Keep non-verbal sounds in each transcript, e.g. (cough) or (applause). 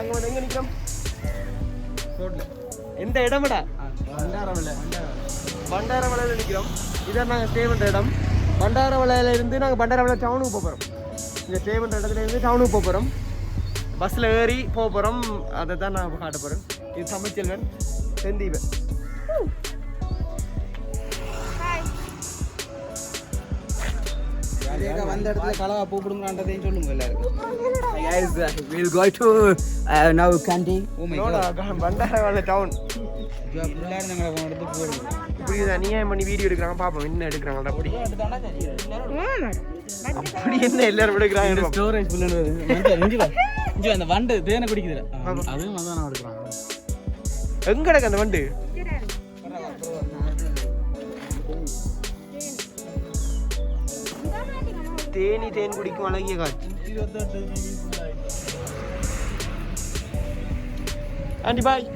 நாங்கள் வந்து எங்கே நிற்கிறோம் எந்த இடம்டா? பண்டாரவளையில் நிற்கிறோம் இதான் நாங்கள் ஸ்டே பண்ணுற இடம். பண்டாரவளையில இருந்து நாங்கள் பண்டாரவளை டவுனுக்கு போக போகிறோம் இந்த ஸ்டே பண்ணுற இடத்துல இருந்து டவுனுக்கு போக போகிறோம் பஸ்ஸில் ஏறி போக போகிறோம் அதை தான் நான் காட்ட போகிறேன் இது தமிழ்ச்செல்வன் செந்தீபன். வந்த இடத்துல கலவா பூ பிடுங்கன்றதையும் சொல்லுங்க எல்லாருக்கும். Guys, uh, we'll go to uh, now town எல்லாரும் நாங்கள் போன இடத்துக்கு இப்படி பண்ணி வீடியோ எடுக்கிறாங்க? பார்ப்போம் என்ன எடுக்கிறாங்கடா அப்படி. அப்படி என்ன எல்லாரும் எடுக்கிறாங்க? ஸ்டோரேஜ் அந்த வண்டு தேனை குடிக்குதுல அதுவும் வந்து நான் எடுக்கிறாங்க எங்க கிடக்கு அந்த வண்டு? தேனி தேன் குடிக்கும் அழகிய காட்சி ஆண்டி பாய்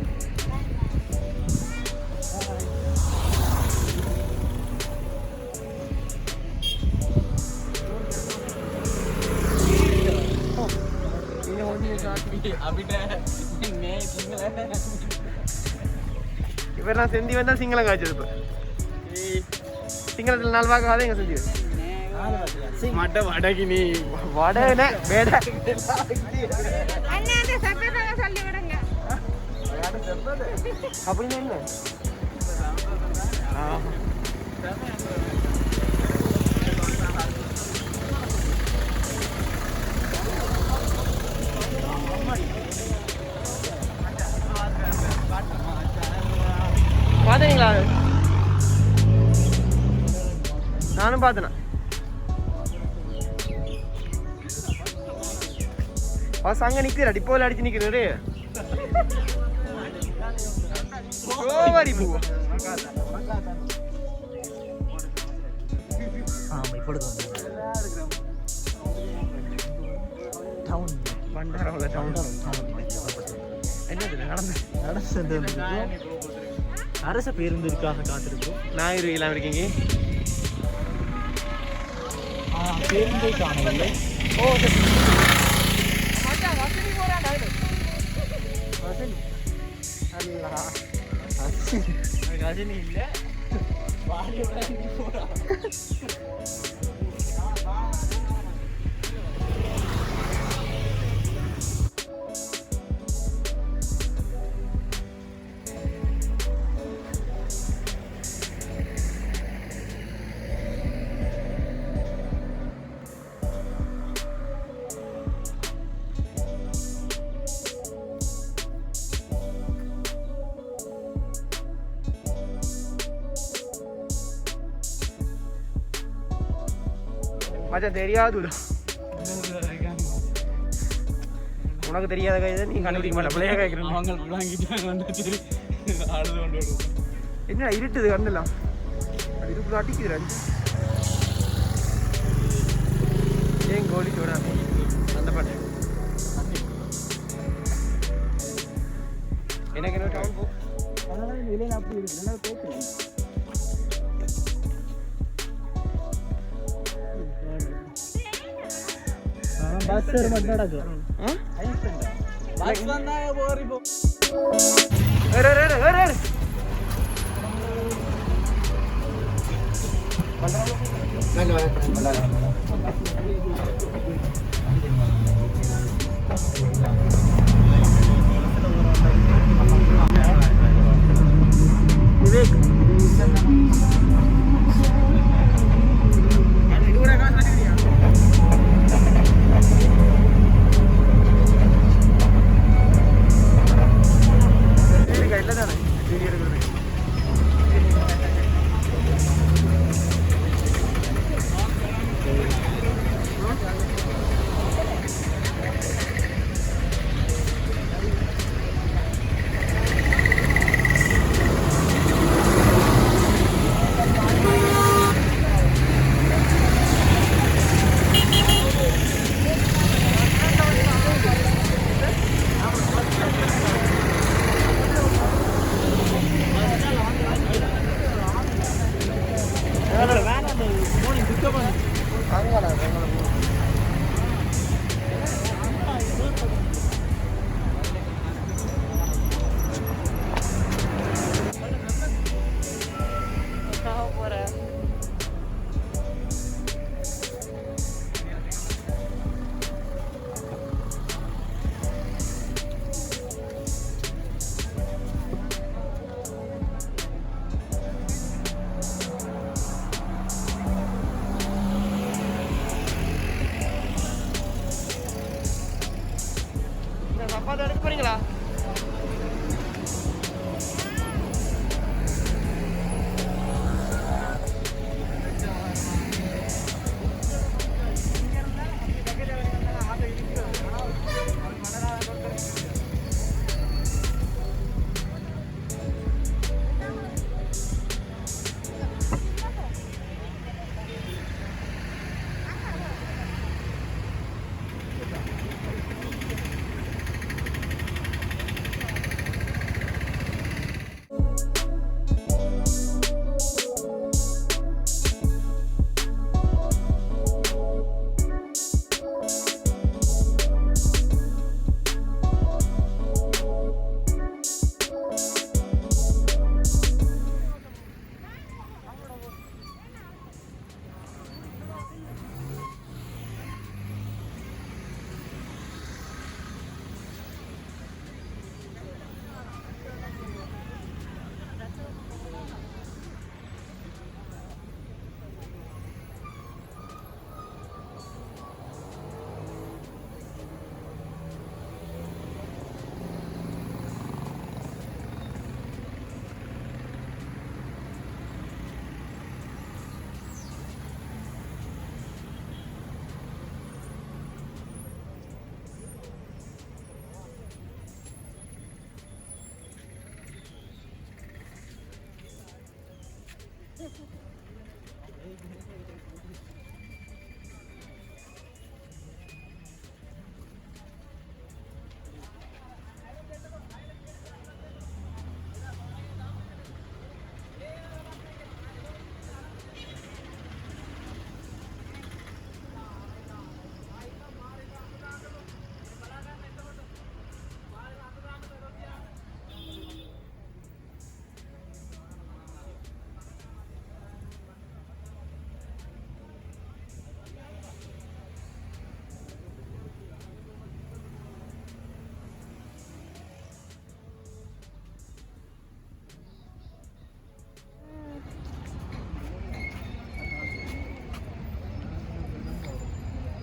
இவர் நான் செந்தி வந்தா சிங்களம் காய்ச்சது இப்போ சிங்களத்தில் நாலு பார்க்காத எங்க செஞ்சு சொல்லி விடுங்க அப்படின்னு என்ன ஆ. பார்த்தீங்களா? நானும் பார்த்தேனா பஸ் அங்க நிக்கிற டிப்போல அடிச்சு நிக்கிறாரு சோவாரி பூவா பண்டாரவள டவுன் என்னது நடந்து அரச பேருந்திற்காக காத்திருக்கிறோம். ஞாயிறு இல்லாம இருக்கீங்க. பேருந்தை காணவில்லை. ஓ சரி ரஜினி இல்ல மச்சான் தெரியாதுடா. உனக்கு தெரியாத கை நீ கண்டுபிடிக்க மாட்டே. பிள்ளைய கேட்குறேன் அவங்க வாங்கிட்டு வந்து சரி. கொண்டு வருவோம் என்ன இருட்டுது கண்ணெல்லாம் அது இருப்பு அடிக்குது அஞ்சு ஏன் கோலி சோடா அந்த பாட்டு. எனக்கு என்ன டவுன் போ? விலையில அப்படி இருக்கு நல்லா கேட்குறேன் பஸ் பார்த்து எடுக்க போறீங்களா? Thank (laughs) you.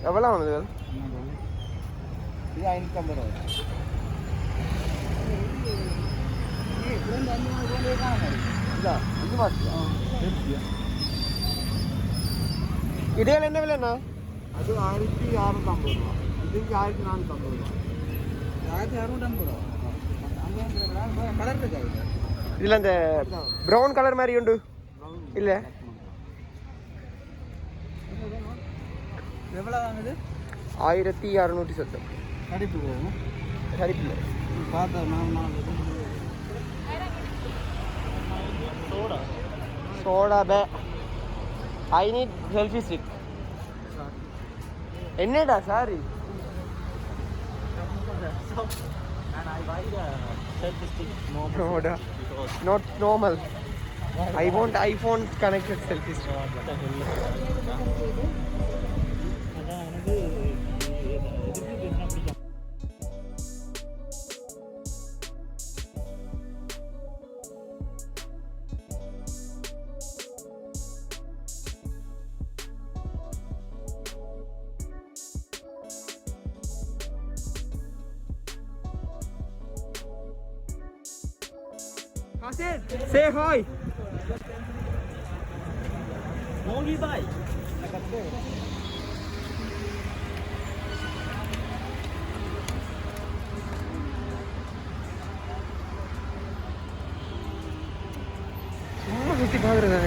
எவ்வளோ ஆகுது இது ஐநூற்றம்பது ரூபா இடையில என்ன விலைண்ணா? அது ஆயிரத்தி அறுநூத்தம்பது ரூபா இதுக்கு ஆயிரத்தி நானூற்றம்பது ரூபா ஆயிரத்தி அறுநூற்றம்பது ரூபா கலர் இருக்காது இதில் அந்த ப்ரௌன் கலர் மாதிரி உண்டு. இல்லை. எவ்வளோ வாங்குது? ஆயிரத்தி அறுநூற்றி சத்தம் கடிப்பு போகும் நான் நான் சோடா? பே. ஐ நீட் செல்ஃபி ஸ்டிக் என்னடா sorry not normal I want iPhone connected selfie stick பாய் சும்மா சுற்றி பார்க்குறதா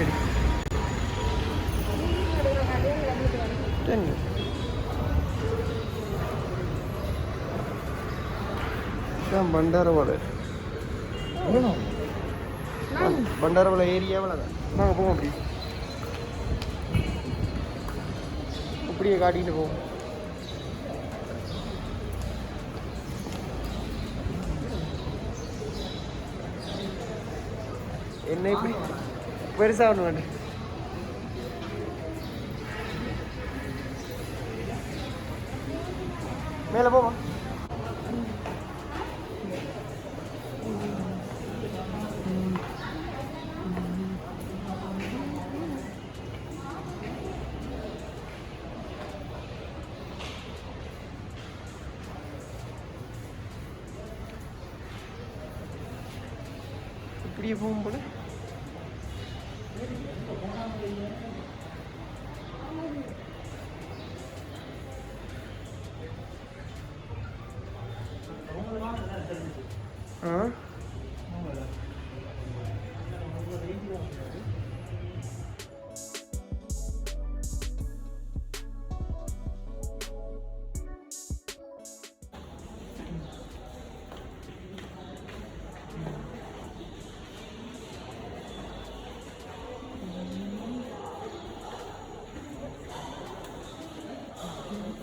என்ன இதான் பண்டாரவாடை பண்டாரவாளை ஏரியாவில் தான் நாங்கள் போவோம் அப்படி. அப்படியே காட்டிக்கிட்டு போவோம். என்ன இப்படி பெருசாக ஒன்று வேண்டு மேலே போவோம்.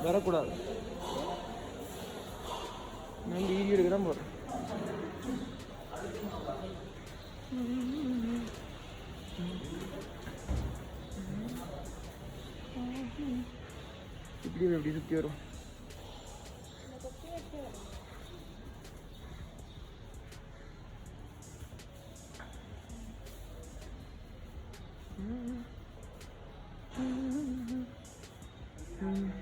வரக்கூடாது. நான் வீடியோ எடுக்க தான் போகிறேன் இப்படி எப்படி சுற்றி வரும். Mm-hmm.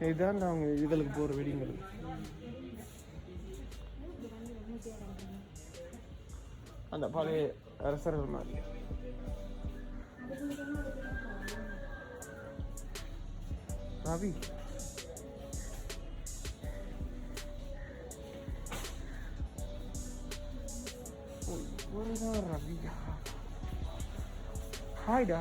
இதுதான் அவங்க இதுகளுக்கு போகிற வெடிங்களுக்கு அந்த பழைய அரசர்கள் மாதிரி ரவி. ரவியா? ஹாய்டா.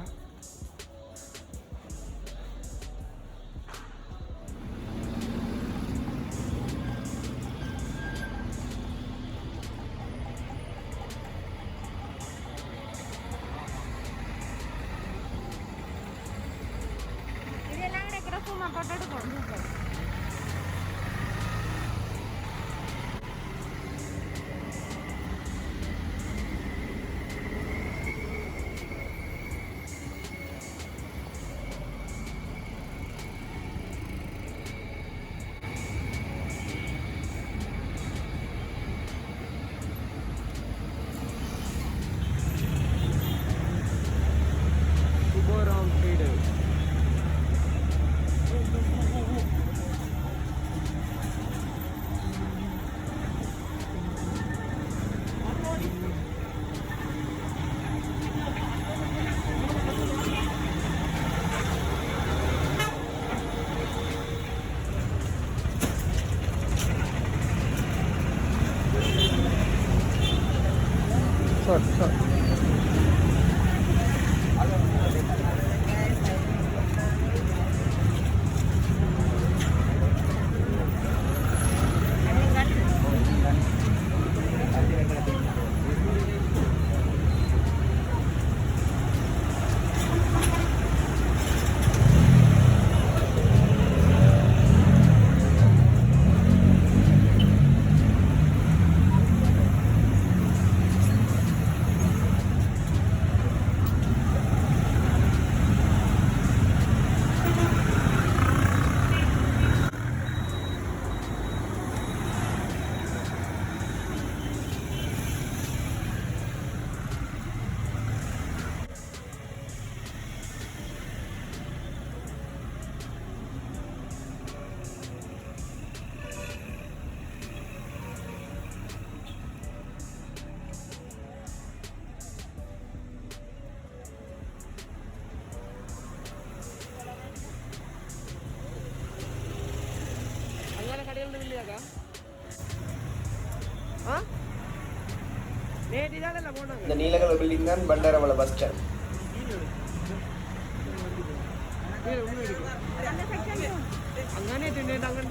இந்த நீலகல பில்டிங் தான் பண்டாரவள பஸ் ஸ்டாண்ட் അങ്ങനെ അങ്ങനെ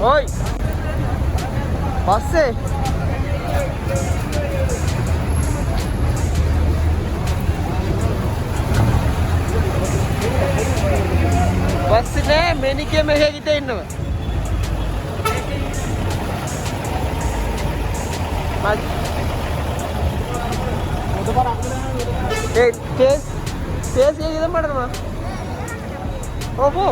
Oi! Passe! Passe, né? Meni que me regite indo. Face face ಹೇಗಿದೆ ಮಾಡ್ರಮ್ಮ ಓಹೋ.